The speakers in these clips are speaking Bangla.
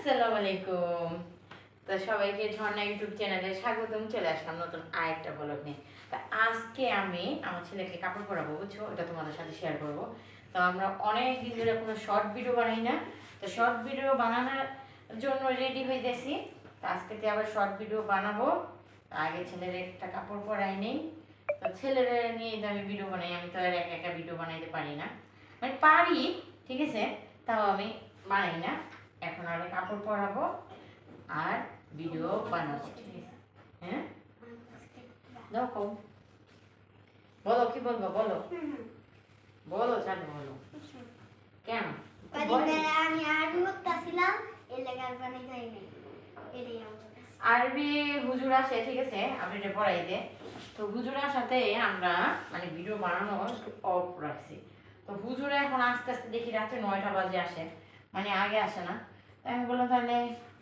আসসালামু আলাইকুম। তো সবাইকে ঝর্ণা ইউটিউব চ্যানেলে স্বাগতম, চলে আসলাম নতুন আরেকটা ব্লগ নিয়ে। তা আজকে আমি আমার ছেলেকে কাপড় পরাবো, বুঝছ? এটা তোমাদের সাথে শেয়ার করব। তো আমরা অনেক দিন ধরে কোনো শর্ট ভিডিও বানাই না। তো শর্ট ভিডিও বানানোর জন্য রেডি হয়ে গেছি তো আজকে তো আবার শর্ট ভিডিও বানাবো। আগে ছেলের একটা কাপড় পরাই নেই। তো ছেলেরা নিয়ে তো আমি ভিডিও বানাই, আমি তো আর একা একা ভিডিও বানাইতে পারি না। মানে পারি, ঠিক আছে? তাও আমি বানাই না। এখন আরে কাপড় পরাবো আর ভিডিও বানাবো। হ্যাঁ? দাও কম। বলো কি বলব? বলো। বলো চালু বলো। কেন? আমি আরবি হুজুর আসে ঠিক আছে? আমি এটা পড়াই দে। তো হুজুর আসাতে আমরা মানে ভিডিও বানানো অফ রাখছি। তো হুজুরা এখন আস্তে আস্তে দেখি রাত্রে নয়টা বাজে আসে। মানে আগে আসে না। আমি বললাম তাহলে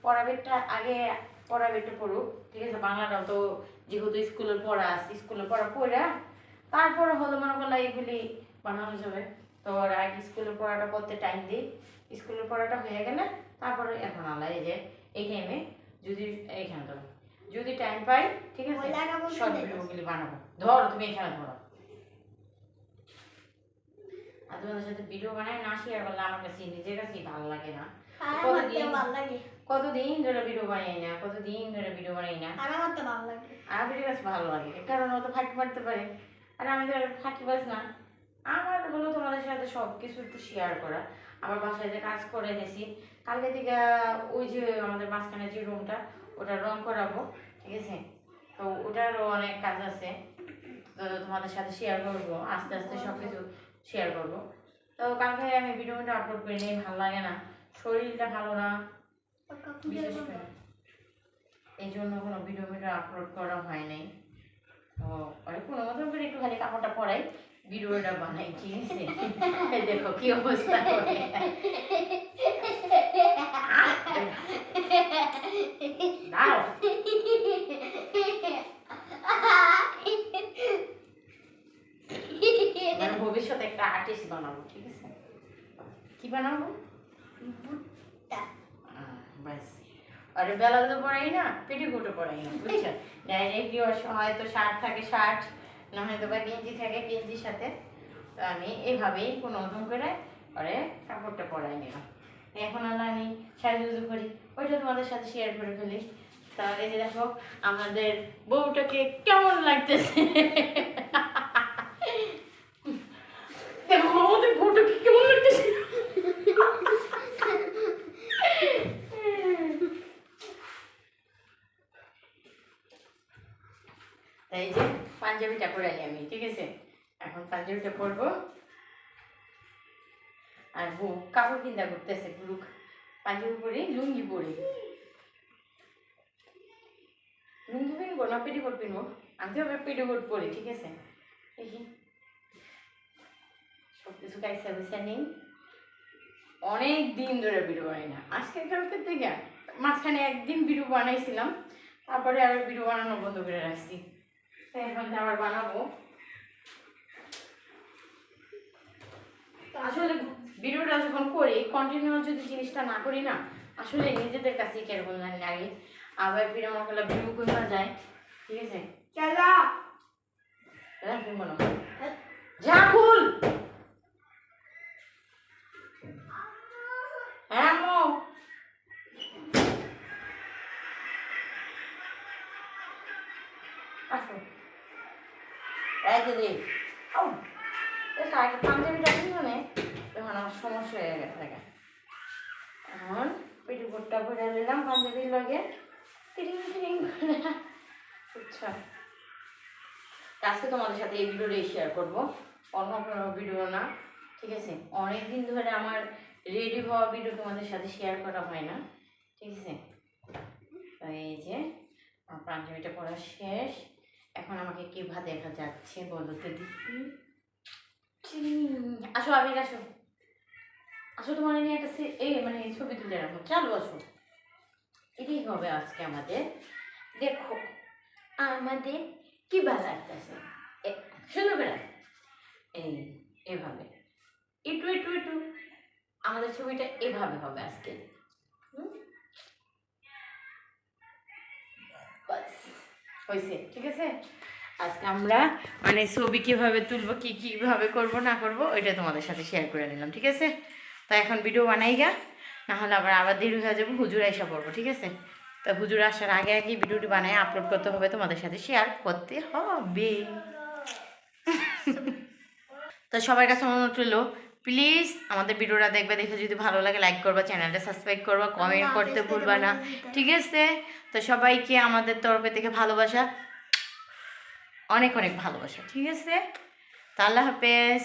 পড়াবেরটা আগে পড়াবেরটা পড়ুক ঠিক আছে? বাংলাটাও তো যেহেতু স্কুলের পড়া আছে স্কুলের পড়া পড়া তারপরে হলো মনে করলাম এইগুলি বানানো যাবে। তো ওর আগে স্কুলের পড়াটা করতে টাইম দিই। স্কুলের পড়াটা হয়ে গেলে তারপরে এখন আল্লাহ এই যে এই টাইমে যদি এইখানে ধরো যদি টাইম পাই ঠিক আছে? ওই শর্ট ভিডিওগুলি বানাবো। ধরো তুমি এখানে ধরো আর তোমাদের সাথে ভিডিও বানায় না শেয়ার করলে আমার কাছে নিজের কাছেই ভালো লাগে না। আর কতদিন? ধরে ভিডিও বানাই না? কতদিন ধরে ভিডিও বানাই না? আর আমার তো ভালো লাগে আর ভিডিও কাছে ভালো লাগে। কারণ ও তো ফাঁকি মারতে পারে। আর আমি তো ফাঁকি বাজ না। আমার হলো তোমাদের সাথে সব কিছু একটু শেয়ার করা। আমার বাসায় যে কাজ করে কালকে থেকে ওই যে আমাদের মাঝখানে যে রুমটা ওটা রং করাবো ঠিক আছে? তো ওটারও অনেক কাজ আছে। তো তোমাদের সাথে শেয়ার করব আস্তে আস্তে সব কিছু শেয়ার করব। তো কালকে আমি ভিডিওটা আপলোড করি নিই ভালো লাগে না। শরীরটা ভালো না। বিশেষ করে। এই জন্য কোনো ভিডিও ভিডিও আপলোড করা হয় নাই। তো কোনো মতো করে একটু খালি কাপড়টা পরাই ভিডিওটা বানাই ঠিক আছে? দেখো কি অবস্থা ভবিষ্যতে একটা আর্টিস্ট বানাবো ঠিক আছে? কি বানাবো? আর বেলা তো পড়াই না পেটিকোটও পড়াই না বুঝছেন ডাইরেক্ট হয়তো শার্ট থাকে শার্ট না হয়তো বা গেঞ্জি থাকে গেঞ্জির সাথে। তো আমি এভাবেই কোনো মতন করে পরে কাপড়টা পরাই নিলাম। এখন আর আমি সাজুজু করি, ওইটা তোমাদের সাথে শেয়ার করে ফেলি। তাহলে যে দেখো, আমাদের বউটাকে কেমন লাগতেছে দেখো আমাদের বউটাকে কেমন লাগতেছে তাই এই যে পাঞ্জাবিটা পরে আনি আমি, ঠিক আছে? এখন পাঞ্জাবিটা পরবো। আর বউ, কাপড় চিন্তা করতেছে পুরো পাঞ্জাবি পরে, লুঙ্গি পরে। লুঙ্গি পিনবো না, পেটিকোট পিনবো? আমি তো এবার পেটিকোট পরি, ঠিক আছে? যে সব কিছু কাইসা নেই। অনেক দিন ধরে ভিডিও বানাই না। আজকে কালকের থেকে মাঝখানে একদিন ভিডিও বানাইছিলাম, তারপরে আর ভিডিও বানানো বন্ধ করে রাখছি। এখন আবার বানাবো। আসলে ভিডিওটা যখন করি কন্টিনিউ যদি জিনিসটা না করি না আসলে নিজেদের কাছে কেরকম লাগে। আবার ফিরে আমার করলে ভিডিও করে যায় ঠিক আছে? রাখবি মনে যা খুল হ্যাঁ মো আসো। এই শাড়িটা পাঞ্জাবিটা কিনো নে তখন আমার সমস্যা হয়ে গেছে এখন পেটিকোটটা ভরে নিলাম পাঞ্জাবির লগে। টিরিং করে। আচ্ছা। আজকে তোমাদের সাথে এই ভিডিওটাই শেয়ার করব। অন্য কোনো ভিডিও না, ঠিক আছে? অনেক দিন ধরে আমার রেডি হওয়া ভিডিও তোমাদের সাথে শেয়ার করা হয় না, ঠিক আছে? এই যে, আমার পাঞ্জাবিটা পড়া শেষ। এখন আমাকে কি ভা দেখা যাচ্ছে বলো তো দিদি আসো আবির, আসো। আসো তোমার নিয়ে একটা এই মানে ছবি তুলে রাখো। চালু, আসো। এটাই হবে আজকে আমাদের। দেখো, আমাদের কি এ- সুন্দর করে এই, এভাবে। একটু একটু একটু। আমাদের ছবিটা এভাবে হবে আজকে। হয়েছে ঠিক আছে? আজকে আমরা মানে ছবি কীভাবে তুলবো, কি কীভাবে করব, না করব, ওইটা তোমাদের সাথে শেয়ার করে নিলাম, ঠিক আছে? তো এখন ভিডিও বানাই গা, নাহলে আবার আবার দেরি হয়ে যাব, হুজুর এসে পড়ব, ঠিক আছে? তো হুজুর আসার আগে আগে ভিডিওটি বানাই আপলোড করতে হবে, তোমাদের সাথে শেয়ার করতে হবে। তো সবার কাছে অনুরোধ রইল প্লিজ আমাদের ভিডিওটা দেখবে দেখে যদি ভালো লাগে লাইক করবা চ্যানেলটা সাবস্ক্রাইব করবা কমেন্ট করতে ভুলবা না ঠিক আছে? তো সবাইকে আমাদের তরফে থেকে ভালোবাসা অনেক অনেক ভালোবাসা ঠিক আছে? তাহলে আল্লাহ হাফেজ।